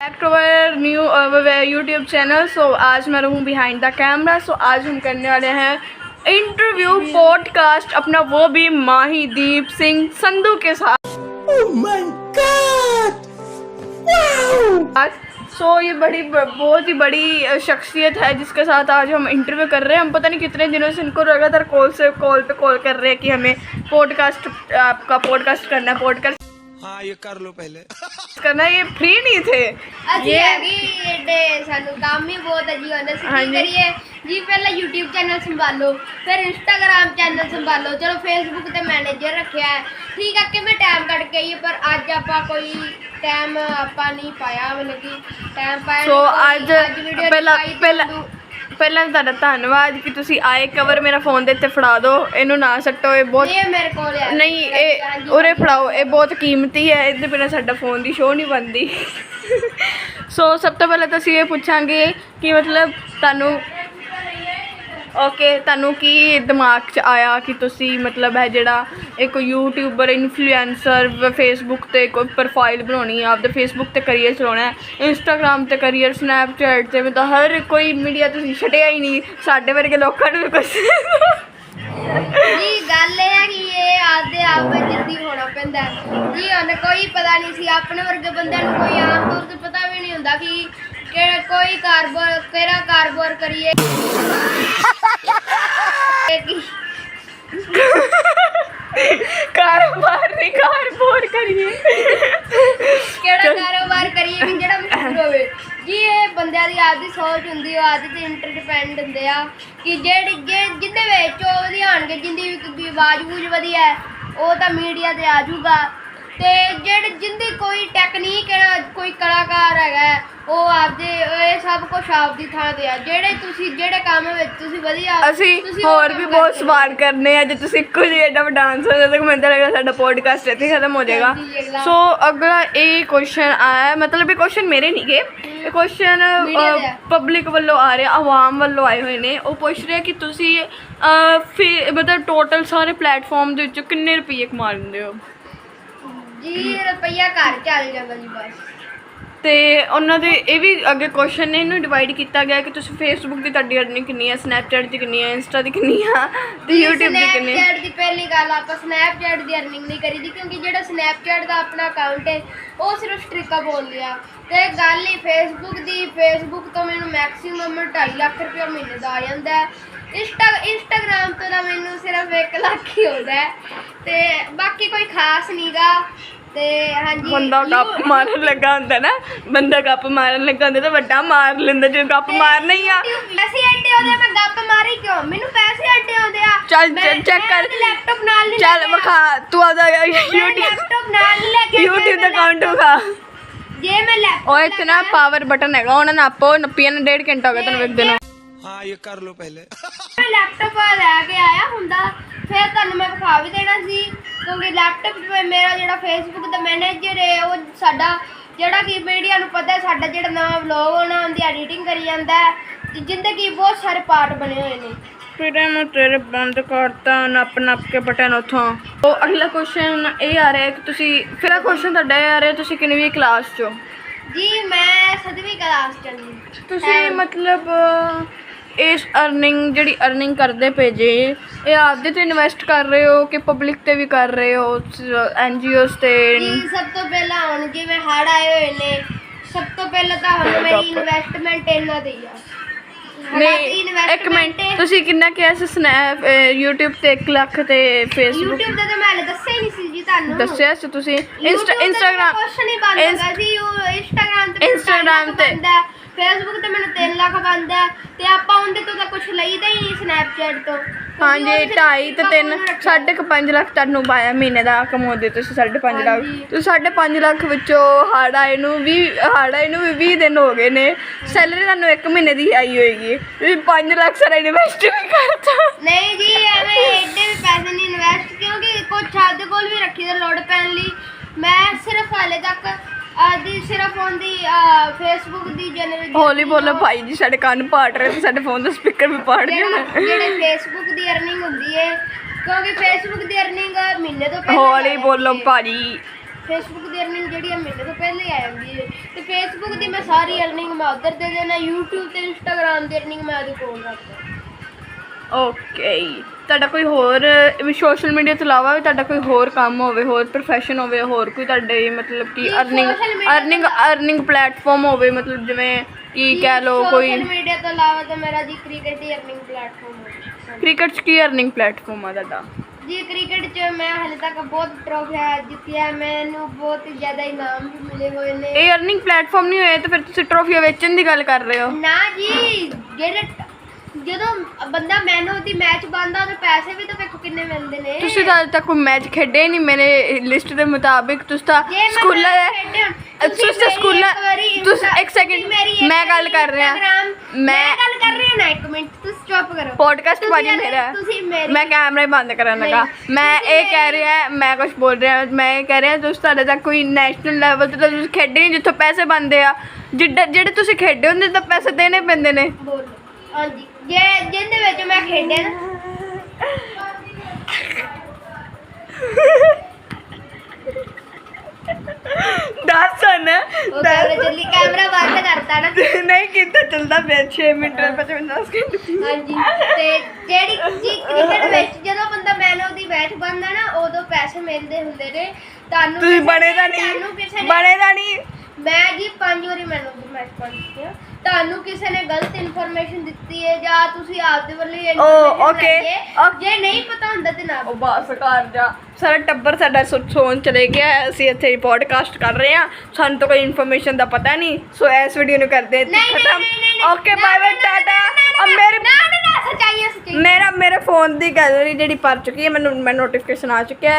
Back to our new YouTube channel so आज मैं रहूँ बिहाइंड द कैमरा सो आज हम करने वाले हैं इंटरव्यू पॉडकास्ट अपना वो भी माही दीप सिंह संधू के साथ Oh my god! Wow! सो ये बड़ी बहुत ही बड़ी शख्सियत है जिसके साथ आज हम इंटरव्यू कर रहे हैं हम पता नहीं कितने दिनों से इनको लगातार कॉल से कॉल पे कॉल कर रहे हैं कि हमें पॉडकास्ट आपका पॉडकास्ट करना है पॉडकास्ट हाँ ये कर लो पहले करना है ये फ्री नहीं थे ਅਸੀਂ ਹੈਗੇ ਹੀ ਏਡੇ ਸਾਨੂੰ ਕੰਮ ਹੀ ਬਹੁਤ ਹੈ ਜੀ ਹੁਣ ਅਸੀਂ ਹਾਂਜੀ। ਕੀ ਕਰੀਏ ਜੀ ਪਹਿਲਾਂ YouTube ਚੈਨਲ ਸੰਭਾਲੋ ਫਿਰ Instagram ਚੈਨਲ ਸੰਭਾਲੋ ਚਲੋ Facebook ਤੇ ਮੈਨੇਜਰ ਰੱਖਿਆ ਹੈ ਠੀਕ ਆ ਕਿ ਮੈਂ ਟਾਈਮ ਕੱਢ ਕੇ ਆਈਏ ਪਰ ਅੱਜ ਆਪਾਂ ਕੋਈ ਟਾਈਮ ਆਪਾਂ ਨਹੀਂ ਪਾਇਆ ਮਤਲਬ ਕਿ ਟਾਈਮ ਪਾਇਆ ਸੋ ਨਹੀਂ, ਅੱਜ ਕੋਈ video ਪਹਿਲਾਂ ਤੇ ਪਹਿਲਾਂ ਪਹਿਲਾਂ ਤੁਹਾਡਾ ਧੰਨਵਾਦ ਕਿ ਤੁਸੀਂ ਆਏ। ਕਵਰ ਮੇਰਾ ਫੋਨ ਦੇ ਉੱਤੇ ਫੜਾ ਦਿਓ। ਇਹਨੂੰ ਨਾ ਸੱਟੋ ਇਹ ਬਹੁਤ ਇਹ ਮੇਰੇ ਕੋਲ ਨਹੀਂ ਇਹ। ਉਰੇ ਫੜਾਓ। ਇਹ ਬਹੁਤ ਕੀਮਤੀ ਹੈ। ਇਹਦੇ ਬਿਨਾਂ ਸਾਡਾ ਫੋਨ ਦੀ ਸ਼ੋਅ ਨਹੀਂ ਬਣਦੀ। ਸੋ ਸਭ ਤੋਂ ਪਹਿਲਾਂ ਤਾਂ ਅਸੀਂ ਇਹ ਪੁੱਛਾਂਗੇ ਕਿ ਮਤਲਬ ਤੁਹਾਨੂੰ ਓਕੇ ਤੁਹਾਨੂੰ ਕੀ ਦਿਮਾਗ 'ਚ ਆਇਆ ਕਿ ਤੁਸੀਂ ਮਤਲਬ ਹੈ ਜਿਹੜਾ ਇੱਕ ਯੂਟਿਊਬਰ ਇਨਫਲੂਐਂਸਰ ਫੇਸਬੁੱਕ ਤੇ ਕੋਈ ਪ੍ਰੋਫਾਈਲ ਬਣਾਉਣੀ ਹੈ ਆਪਦੇ ਫੇਸਬੁੱਕ ਤੇ ਕਰੀਅਰ ਚਲਾਉਣਾ ਹੈ ਇੰਸਟਾਗ੍ਰam ਤੇ ਕਰੀਅਰ ਸਨੈਪਚੈਟ ਤੇ ਮਤਲਬ ਹਰ ਕੋਈ ਮੀਡੀਆ ਤੁਸੀਂ ਛੱਡਿਆ ਹੀ ਨਹੀਂ, ਸਾਡੇ ਵਰਗੇ ਲੋਕਾਂ ਨੂੰ ਵੀ ਕੁਝ ਜੀ, ਗੱਲ ਇਹ ਹੈ ਕਿ ਇਹ ਆਪਦੇ ਆਪ ਵਿੱਚ ਜਲਦੀ ਹੋਣਾ ਪੈਂਦਾ ਹੈ। ਜੀ ਹੁਣ ਕੋਈ ਪਤਾ ਨਹੀਂ ਸੀ, ਆਪਣੇ ਵਰਗੇ ਬੰਦਿਆਂ ਨੂੰ ਕੋਈ ਆਮ ਤੌਰ ਤੇ ਪਤਾ ਵੀ ਨਹੀਂ ਹੁੰਦਾ ਕਿ ਕੋਈ ਕਾਰੋਬਾਰ ਕਿਹੜਾ ਕਾਰੋਬਾਰ ਕਰੀਏ? ਕਾਰੋਬਾਰ ਨਹੀਂ ਕਾਰੋਬਾਰ ਕਰੀਏ। ਕਿਹੜਾ ਕਾਰੋਬਾਰ ਕਰੀਏ ਕਿ ਜਿਹੜਾ ਮਸ਼ਹੂਰ ਹੋਵੇ? ਜੀ ਇਹ ਬੰਦਿਆਂ ਦੀ ਆਪਦੀ ਸੋਚ ਹੁੰਦੀ ਹੈ ਆਪਦੀ ਤੇ ਇੰਟਰਡਿਪੈਂਡ ਹੁੰਦੇ ਆ ਕਿ ਜਿਹੜੀ ਜੇ- ਜਿਹਦੇ ਵਿੱਚ ਉਹ ਵਧੀਆ ਹੋਣਗੇ ਜਿੰਦੀ ਵੀ ਆਵਾਜ਼ ਬੂਝ ਵਧੀਆ ਉਹ ਤਾਂ ਮੀਡੀਆ ਤੇ ਆ ਜਾਊਗਾ। ਤੇ ਜਿਹੜੇ ਜਿੰਦੀ ਕੋਈ ਟੈਕਨੀਕ ਹੈ ਕੋਈ ਕਲਾਕਾਰ ਹੈਗਾ ਉਹ ਆਪਦੇ ਇਹ ਸਭ ਕੁਝ ਆਪਦੀ ਥਾਂ ਤੇ ਆ। ਜਿਹੜੇ ਤੁਸੀਂ ਜਿਹੜੇ ਕੰਮ ਵਿੱਚ ਤੁਸੀਂ ਵਧੀਆ ਅਸੀਂ ਤੁਸੀਂ ਉਹ ਹੋਰ ਕੰਮ ਵੀ ਬਹੁਤ ਸਵਾਲ ਕਰਨੇ ਆ ਜੇ ਤੁਸੀਂ ਕੁਝ ਐਡਾ ਡਾਂਸ ਹੋ ਜਾਵੇ ਤਾਂ ਮੈਨੂੰ ਤਾਂ ਲੱਗਦਾ ਸਾਡਾ ਪੋਡਕਾਸਟ ਇੱਥੇ ਖਤਮ ਹੋ ਜਾਏਗਾ। ਹਾਂਜੀ, ਅਗਲਾ। ਸੋ ਅਗਲਾ ਇਹ ਕੁਐਸਚਨ ਆਇਆ ਹੈ, ਮਤਲਬ ਇਹ ਕੁਐਸਚਨ ਮੇਰੇ ਨਹੀਂ ਗੇ ਇਹ ਕੁਐਸਚਨ Media ਦੇ ਆ। ਪਬਲਿਕ ਵੱਲੋਂ ਆ ਰਿਹਾ ਆਵਾਮ ਵੱਲੋਂ ਆਏ ਹੋਏ ਨੇ। ਉਹ ਪੁੱਛ ਰਿਹਾ ਕਿ ਤੁਸੀਂ ਅਹ, ਫੇ- ਮਤਲਬ ਟੋਟਲ ਸਾਰੇ ਪਲੇਟਫਾਰਮ ਦੇ ਵਿੱਚ ਕਿੰਨੇ ਰੁਪਏ ਕਮਾ ਲੈਂਦੇ ਹੋ? ਜੀ ਰੁਪਈਆ ਘਰ ਚੱਲ ਜਾਂਦਾ ਜੀ ਬਸ। ਤੇ ਉਹਨਾਂ ਦੇ ਇਹ ਵੀ ਅੱਗੇ ਕੁਐਸਚਨ ਨੇ ਇਹਨੂੰ ਡਿਵਾਈਡ ਕੀਤਾ ਗਿਆ ਕਿ ਤੁਸੀਂ ਫੇਸਬੁੱਕ ਦੀ ਤੁਹਾਡੀ ਅਰਨਿੰਗ ਕਿੰਨੀ ਹੈ ਸਨੈਪਚੈਟ ਦੀ ਕਿੰਨੀ ਹੈ ਇੰਸਟਾ ਦੀ ਕਿੰਨੀ ਆ ਤੇ YouTube ਦੀ ਕਿੰਨੀ ਹੈ ਸਨੈਪਚੈਟ ਦੀ ਪਹਿਲੀ ਗੱਲ ਆਪਾਂ ਸਨੈਪਚੈਟ ਦੀ ਅਰਨਿੰਗ ਨਹੀਂ ਕਰੀਦੀ ਕਿਉਂਕਿ ਜਿਹੜਾ ਸਨੈਪਚੈਟ ਦਾ ਆਪਣਾ ਅਕਾਊਂਟ ਹੈ ਉਹ ਸਿਰਫ ਸਟ੍ਰਿਕਾ ਬੋਲ ਲਿਆ ਤੇ ਗੱਲ ਹੀ ਫੇਸਬੁੱਕ ਦੀ ਫੇਸਬੁੱਕ ਤੋਂ ਮੈਨੂੰ ਮੈਕਸਿਮਮ 2.5 ਲੱਖ ਰੁਪਏ ਮਹੀਨੇ ਦਾ ਆ ਜਾਂਦਾ ਹੈ। ਇੰਸਟਾ ਇੰਸਟਾਗ੍ਰਾਮ ਤੋਂ ਤਾਂ ਮੈਨੂੰ ਸਿਰਫ 1 ਲੱਖ ਹੀ ਹੁੰਦਾ ਹੈ। ਤੇ ਬਾਕੀ ਕੋਈ ਖਾਸ ਨਹੀਂਗਾ ਬੰਦਾ ਗੱਪ ਮਾਰਨ ਲੱਗਾ ਹੁੰਦਾ ਨਾ ਬੰਦਾ ਗੱਪ ਮਾਰਨ ਲੱਗਾ ਹੁੰਦਾ ਤਾਂ ਵੱਡਾ ਮਾਰ ਲੈਂਦਾ ਜੇ ਗੱਪ ਮਾਰਨਾ ਹੀ ਆ ਪੈਸੇ ਐਡੇ ਆਉਂਦੇ ਮੈਂ ਗੱਪ ਮਾਰੀ ਕਿਉਂ? ਮੈਨੂੰ ਪੈਸੇ ਐਡੇ ਆਉਂਦੇ ਆ। ਚੱਲ ਚੈੱਕ ਕਰ। ਲੈਪਟਾਪ ਨਾਲ ਨਹੀਂ ਚੱਲ ਵਿਖਾ ਤੂੰ ਆਦਾ YouTube ਲੈਪਟਾਪ ਨਾਲ ਲੈ ਕੇ YouTube ਦਾ ਅਕਾਊਂਟ ਵਿਖਾ। ਜੇ ਮੈਂ ਲੈਪਟਾਪ ਉਹ ਇੱਥੇ ਪਾਵਰ ਬਟਨ ਹੈਗਾ ਉਹਨਾਂ ਨੇ ਆਪੋ ਨੱਪੀਆਂ ਨੇ ਡੇਢ ਘੰਟਾ ਹੋ ਗਿਆ ਤੁਹਾਨੂੰ ਵੇਖਦੇ ਨੂੰ। ਹਾਂ ਇਹ ਕਰ ਲਓ ਪਹਿਲੇ। ਮੈਂ ਲੈਪਟਾਪ ਲੈ ਕੇ ਆਇਆ ਹੁੰਦਾ ਫਿਰ ਤੁਹਾਨੂੰ ਮੈਂ ਵਿਖਾ ਵੀ ਦੇਣਾ ਸੀ। ਕਿਉਂਕਿ ਲੈਪਟਾਪ 'ਤੇ ਮੇਰਾ ਜਿਹੜਾ ਫੇਸਬੁੱਕ ਦਾ ਮੈਨੇਜਰ ਹੈ ਉਹ ਸਾਡਾ ਜਿਹੜਾ ਕਿ ਮੀਡੀਆ ਨੂੰ ਪਤਾ ਹੈ ਸਾਡਾ ਜਿਹੜਾ ਨਵਾਂ ਵਲੌਗ ਹੋਣਾ ਉਹਦੀ ਐਡੀਟਿੰਗ ਕਰੀ ਜਾਂਦਾ ਹੈ। ਤੇ ਜਿੰਦੇ ਕਿ ਬਹੁਤ ਸਾਰੇ ਪਾਰਟ ਬਣੇ ਹੋਏ ਨੇ। ਫਿਰ ਮੈਂ ਤੇਰੇ ਬੰਦ ਕਰਤਾ ਨੱਪ ਨੱਪ ਕੇ ਬਟਨ ਉਥੋਂ। ਉਹ ਅਗਲਾ ਕੁਐਸਚਨ ਇਹ ਆ ਰਿਹਾ ਕਿ ਤੁਸੀਂ ਫਿਰ ਕੁਐਸਚਨ ਤੁਹਾਡਾ ਇਹ ਆ ਰਿਹਾ ਤੁਸੀਂ ਕਿੰਨਵੀਂ ਕਲਾਸ 'ਚ ਹੋ? ਜੀ ਮੈਂ ਸਤਵੀਂ ਕਲਾਸ ਚ ਹਾਂ ਤੁਸੀਂ ਮਤਲਬ ਇਸ ਅਰਨਿੰਗ ਜਿਹੜੀ ਅਰਨਿੰਗ ਕਰਦੇ ਪਏ ਜੇ ਇਹ ਆਪਦੇ ਤੇ ਇਨਵੈਸਟ ਕਰ ਰਹੇ ਹੋ ਕਿ ਪਬਲਿਕ ਤੇ ਵੀ ਕਰ ਰਹੇ ਹੋ? ਐਨਜੀਓਸ ਤੇ ਜੀ ਸਭ ਤੋਂ ਪਹਿਲਾਂ ਹੁਣ ਜਿਵੇਂ ਹੜ ਆਏ ਹੋਏ ਨੇ। ਸਭ ਤੋਂ ਪਹਿਲਾਂ ਤਾਂ ਹੁਣ ਮੇਰੀ ਇਨਵੈਸਟਮੈਂਟ ਇਹਨਾਂ ਹੀ ਆ। ਨਹੀਂ ਇੱਕ ਮਿੰਟ ਤੁਸੀਂ ਕਿੰਨਾ ਕਿਹਾ ਸੀ ਸਨੈਪ YouTube ਤੇ 1 ਲੱਖ ਤੇ Facebook? YouTube ਤੇ ਤਾਂ ਮੈਂ ਦੱਸਿਆ ਹੀ ਨਹੀਂ ਸੀ ਜੀ ਤੁਹਾਨੂੰ। ਦੱਸਿਆ ਸੀ ਤੁਸੀਂ? ਇੰਸਟਾ YouTube ਤੇ ਇੰਸਟਾਗ੍ਰਾਮ ਕੁਛ ਨਹੀਂ ਬਣਦਾ ਸੀ ਉਹ ਇੰਸਟਾਗ੍ਰਾਮ ਤੇ Instagram ਤੇ। ਫੇਸਬੁੱਕ ਤੇ ਮੈਨੂੰ 3 ਲੱਖ ਬਣਦਾ ਹੈ, ਤੇ ਆਪਾਂ ਲਈਦਾ ਹੀ ਸਨੈਪਚੈਟ ਤੋਂ। ਹਾਂਜੀ ਉਹਦੇ ਚ 2.5 ਤੇ 3 ਆਪਾਂ ਨੂੰ ਰੱਖਿਆ। ਸਾਢੇ ਕੁ ਪੰਜ ਲੱਖ ਤੁਹਾਨੂੰ ਪਾਇਆ ਮਹੀਨੇ ਦਾ ਕਮਾਉਂਦੇ ਤੁਸੀਂ ਸਾਢੇ ਪੰਜ ਲੱਖ। ਹਾਂਜੀ। ਤੁਸੀਂ ਸਾਢੇ ਪੰਜ ਲੱਖ ਵਿੱਚੋਂ ਹੜ ਆਏ ਨੂੰ ਵੀ ਹੜ ਆਏ ਨੂੰ ਵੀ 20 ਦਿਨ ਹੋ ਗਏ ਨੇ। ਸੈਲਰੀ ਤੁਹਾਨੂੰ ਇੱਕ ਮਹੀਨੇ ਦੀ ਆਈ ਹੋਏਗੀ। ਤੁਸੀਂ 5 ਲੱਖ ਸਾਰਾ ਇਨਵੈਸਟ ਵੀ ਕਰਤਾ। ਨਹੀਂ ਜੀ ਐਵੇਂ ਏਡੇ ਵੀ ਪੈਸੇ ਨਹੀਂ ਇਨਵੈਸਟ ਕਿਉਂਕਿ ਕੁਝ ਸਾਡੇ ਕੋਲ ਵੀ ਰੱਖੀ ਦਾ ਲੋੜ ਪੈਣ ਲਈ। ਮੈਂ ਸਿਰਫ ਹਾਲੇ ਤੱਕ ਆਦੀ ਸਿਰਫ ਉਹਦੀ ਫੇਸਬੁੱਕ ਦੀ ਜਨਵਰੀ ਹੌਲੀ ਬੋਲੋ ਭਾਈ ਜੀ ਸਾਡੇ ਕੰਨ ਪਾੜ ਰਹੇ ਤੇ ਸਾਡੇ ਫੋਨ ਦਾ ਸਪੀਕਰ ਵੀ ਪਾੜ ਗਏ ਜਿਹੜੇ ਫੇਸਬੁੱਕ ਦੀ ਅਰਨਿੰਗ ਹੁੰਦੀ ਹੈ ਕਿਉਂਕਿ ਫੇਸਬੁੱਕ ਦੀ ਅਰਨਿੰਗ ਮਹੀਨੇ ਤੋਂ ਪਹਿਲਾਂ ਹੌਲੀ ਆ ਬੋਲੋ। ਭਾਜੀ। ਫੇਸਬੁੱਕ ਦੀ ਅਰਨਿੰਗ ਜਿਹੜੀ ਹੈ ਮਹੀਨੇ ਤੋਂ ਪਹਿਲਾਂ ਹੀ ਆ ਜਾਂਦੀ ਹੈ ਤੇ ਫੇਸਬੁੱਕ ਦੀ ਮੈਂ ਸਾਰੀ ਅਰਨਿੰਗ ਮੈਂ ਉਧਰ ਦੇ ਦੇਣਾ YouTube ਤੇ Instagram ਦੀ ਅਰਨਿੰਗ ਮੈਂ ਉਹਦੇ ਕੋਲ ਰੱਖਦਾ। ਓਕੇ ਤੁਹਾਡਾ ਕੋਈ ਹੋਰ ਸੋਸ਼ਲ ਮੀਡੀਆ ਤੋਂ ਇਲਾਵਾ ਵੀ ਤੁਹਾਡਾ ਕੋਈ ਹੋਰ ਕੰਮ ਹੋਵੇ ਹੋਰ ਪ੍ਰੋਫੈਸ਼ਨ ਹੋਵੇ ਹੋਰ ਕੋਈ ਤੁਹਾਡੇ ਮਤਲਬ ਕਿ ਅਰਨਿੰਗ ਅਰਨਿੰਗ ਅਰਨਿੰਗ ਪਲੇਟਫਾਰਮ ਹੋਵੇ ਮਤਲਬ ਜਿਵੇਂ ਕੀ ਕਹਿ ਲਓ ਕੋਈ ਸੋਸ਼ਲ ਮੀਡੀਆ ਤੋਂ ਇਲਾਵਾ ਤਾਂ ਮੇਰਾ ਜੀ ਕ੍ਰਿਕਟ ਦੀ ਅਰਨਿੰਗ ਪਲੇਟਫਾਰਮ ਹੈ ਕ੍ਰਿਕਟ 'ਚ ਕੀ ਅਰਨਿੰਗ ਪਲੇਟਫਾਰਮ ਆ ਤੁਹਾਡਾ? ਜੀ ਕ੍ਰਿਕਟ 'ਚ ਮੈਂ ਹਲੇ ਤੱਕ ਬਹੁਤ ਟਰੋਫੀਆਂ ਜਿੱਤੀਆਂ ਮੈਨੂੰ ਬਹੁਤ ਹੀ ਜ਼ਿਆਦਾ ਇਨਾਮ ਵੀ ਮਿਲੇ ਹੋਏ ਨੇ। ਇਹ ਅਰਨਿੰਗ ਪਲੇਟਫਾਰਮ ਨਹੀਂ ਹੋਏ ਤਾਂ ਫਿਰ ਤੁਸੀਂ ਟਰੋਫੀਆਂ ਵੇਚਣ ਦੀ ਗੱਲ ਕਰ ਰਹੇ ਹੋ। ਨਾ ਜੀ ਜਿਹੜੇ ਜਦੋਂ ਬੰਦਾ ਮੈਨ ਆਫ ਦੀ ਮੈਚ ਬਣਦਾ ਉਹਦੇ ਪੈਸੇ ਵੀ ਤਾਂ ਵੇਖੋ ਕਿੰਨੇ ਮਿਲਦੇ ਨੇ। ਤੁਸੀਂ ਤਾਂ ਅੱਜ ਤੱਕ ਕੋਈ ਮੈਚ ਖੇਡੇ ਨਹੀਂ ਮੇਰੇ ਲਿਸਟ ਦੇ ਮੁਤਾਬਿਕ ਤੁਸੀਂ ਤਾਂ ਸਕੂਲਾਂ ਦੇ ਤੁਸੀਂ ਤਾਂ ਸਕੂਲਾਂ ਤੁਸੀਂ ਇੱਕ ਸੈਕਿੰਡ ਮੈਂ ਗੱਲ ਕਰ ਰਿਹਾ। ਮੈਂ ਗੱਲ ਕਰ ਰਹੀ ਹਾਂ ਨਾ ਇੱਕ ਮਿੰਟ ਤੁਸੀਂ ਚੁੱਪ ਕਰੋ। ਪੋਡਕਾਸਟ ਭਾਜੀ ਮੇਰੀ- ਮੈਂ ਕੈਮਰਾ ਹੀ ਬੰਦ ਕਰਨ ਲੱਗਾ। ਮੈਂ ਇਹ ਕਹਿ ਰਿਹਾ ਮੈਂ ਕੁਝ ਬੋਲ ਰਿਹਾ ਮੈਂ ਇਹ ਕਹਿ ਰਿਹਾ ਤੁਸੀਂ ਤੁਹਾਡੇ ਤੱਕ ਕੋਈ ਨੈਸ਼ਨਲ ਲੈਵਲ ਤੇ ਤਾਂ ਤੁਸੀਂ ਖੇਡੇ ਨਹੀਂ ਜਿੱਥੋਂ ਪੈਸੇ ਬਣਦੇ ਆ। ਜਿਹੜੇ ਤੁਸੀਂ ਖੇਡੇ ਹੁੰਦੇ ਤਾਂ ਪੈਸੇ ਦੇਣੇ ਪੈਂਦੇ ਨੇ। ਬੋਲੋ। ਹਾਂਜੀ। ਜੇ ਜਿੰਦੇ ਵਿੱਚ ਮੈਂ ਖੇਡਿਆ ਨਾ। ਦੱਸ ਨਾ ਉਹ ਕੈਮਰਾ ਚੱਲੀ ਕੈਮਰਾ ਬੰਦ ਕਰਤਾ ਨਾ। ਨਹੀਂ ਕਿੱਦਾਂ ਚੱਲਦਾ ਪਿਆ? 6 ਮਿੰਟ 55 ਸਕਿੰਟ ਹਾਂਜੀ। ਤੇ ਜਿਹੜੀ ਜੀ ਕ੍ਰਿਕਟ ਵਿੱਚ ਜਦੋਂ ਬੰਦਾ ਮੈਨ ਆਫ ਦੀ ਮੈਚ ਬਣਦਾ ਨਾ ਉਦੋਂ ਪੈਸੇ ਮਿਲਦੇ ਹੁੰਦੇ ਨੇ। ਤੁਹਾਨੂੰ ਤੁਸੀਂ ਕਿਸੇ ਬਣੇ ਨੇ- ਤਾਂ ਤੁਹਾਨੂੰ ਕਿਸੇ ਨਹੀਂ ਨੇ ਬਣੇ ਤਾਂ ਨਹੀਂ। ਮੈਂ ਜੀ ਪੰਜ ਵਾਰੀ ਮੈਨ ਆਫ ਦੀ ਮੈਚ ਬਣ ਚੁੱਕੀ ਹਾਂ ਤੁਹਾਨੂੰ ਕਿਸੇ ਨੇ ਗਲਤ ਇਨਫੋਰਮੇਸ਼ਨ ਦਿੱਤੀ ਹੈ ਜਾਂ ਤੁਸੀਂ ਆਪਦੇ ਵੱਲੋਂ ਹੀ information okay. ਜੇ ਨਹੀਂ ਪਤਾ ਹੁੰਦਾ ਤੇ ਨਾ ਉਹ ਬਸ ਕਰ ਜਾ। ਸਾਰਾ ਟੱਬਰ ਸਾਡਾ ਸੋ- ਸੌਣ ਚਲੇ ਗਿਆ ਹੈ। ਅਸੀਂ ਇੱਥੇ ਪੋਡਕਾਸਟ ਕਰ ਰਹੇ ਹਾਂ। ਸਾਨੂੰ ਤਾਂ ਕੋਈ ਇਨਫੋਰਮੇਸ਼ਨ ਦਾ ਪਤਾ ਨਹੀਂ। ਸੋ ਇਸ ਵੀਡੀਓ ਨੂੰ ਕਰਦੇ ਨਹੀਂ ਨਹੀਂ ਖਤਮ। ਨਹੀਂ ਓਕੇ ਬਾਏ ਬਾਏ ਟਾਟਾ ਅਬ ਮੇਰੀ ਨਾ ਨਾ ਨਾ ਸੱਚਾਈ ਹੈ ਸੱਚਾਈ ਮੇਰਾ ਮੇਰੇ ਫੋਨ ਦੀ ਗੈਲਰੀ ਜਿਹੜੀ ਭਰ ਚੁੱਕੀ ਹੈ ਮੈਨੂੰ ਮੈਂ ਨੋਟੀਫਿਕੇਸ਼ਨ ਆ ਚੁੱਕਿਆ ਹੈ।